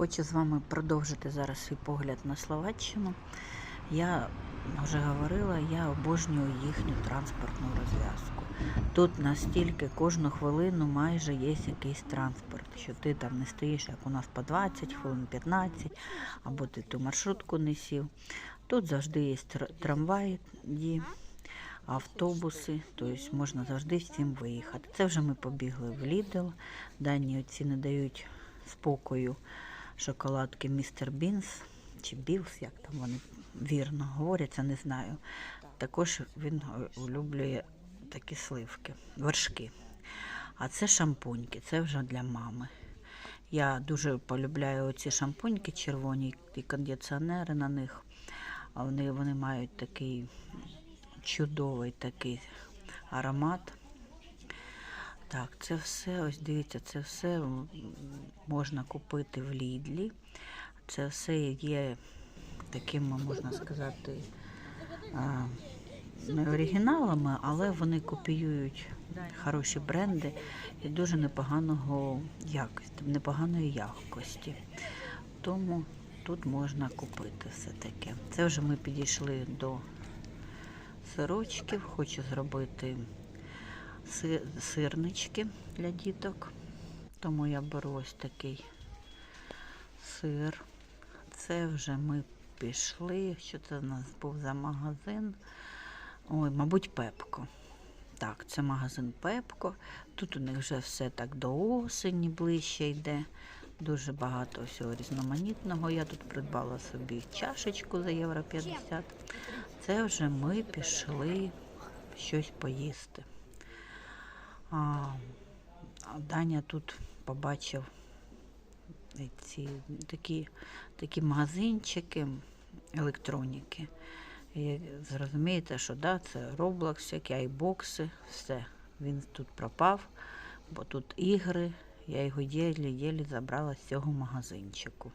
Хочу з вами продовжити зараз свій погляд на Словаччину. Я вже говорила, я обожнюю їхню транспортну розв'язку. Тут настільки кожну хвилину майже є якийсь транспорт, що ти там не стоїш, як у нас по 20 хвилин, 15, або ти ту маршрутку не сів. Тут завжди є трамваї, автобуси, тобто можна завжди всім виїхати. Це вже ми побігли в Лідл. Дані оці не дають спокою шоколадки Містер Бінс чи Білс, як там вони вірно говоряться, не знаю. Також він улюблює такі сливки, вершки. А це шампуньки, це вже для мами. Я дуже полюбляю ці шампуньки червоні і кондиціонери на них. Вони, вони мають такий чудовий такий аромат. Так, це все, ось дивіться, це все можна купити в Лідлі. Це все є такими, можна сказати, не оригіналами, але вони копіюють хороші бренди і дуже непоганого якості, непоганої якості. Тому тут можна купити все таке. Це вже ми підійшли до сирочків. Хочу зробити сирнички для діток. Тому я беру ось такий сир. Це вже ми пішли. Що це у нас був за магазин? Ой, мабуть, Пепко. Так, це магазин Пепко. Тут у них вже все так до осені ближче йде. Дуже багато всього різноманітного. Я тут придбала собі чашечку за євро 50. Це вже ми пішли щось поїсти. А, Даня тут побачив ці такі, такі магазинчики електроніки. І зрозумієте, що да, це Roblox, всякі айбокси, все. Він тут пропав, бо тут ігри. Я його єлі-єлі забрала з цього магазинчику.